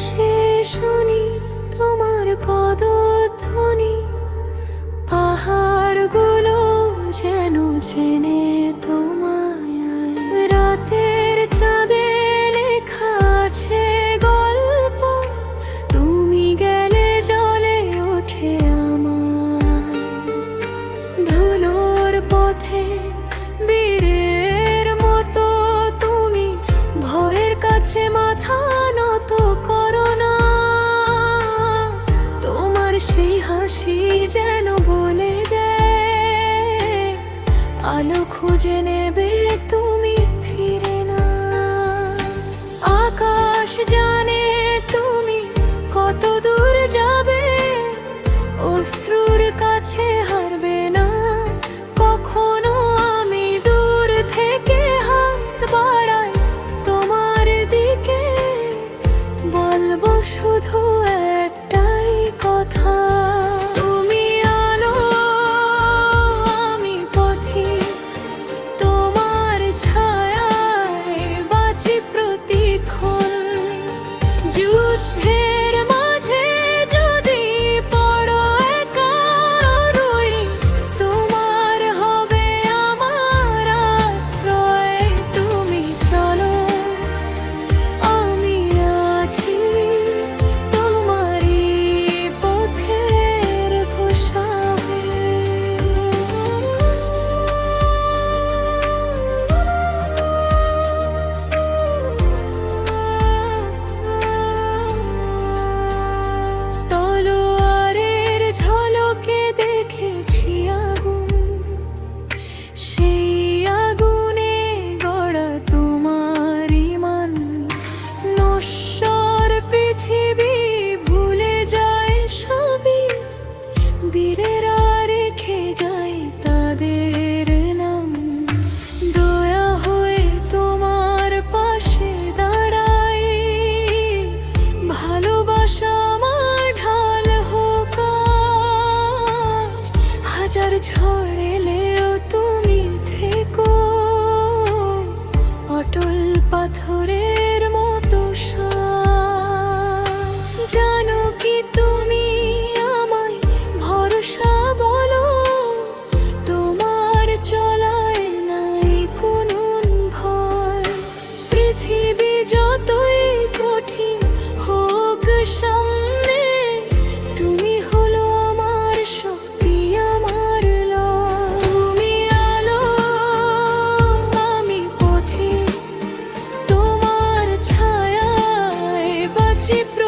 আকাশে শুনি তোমার পদধ্বনি। পাহাড়গুলো যেন চেনে তুমি খুঁজে তুমি ফিরে না। আকাশ জানে তুমি কত দূর যাবে অশ্রুর কাছে she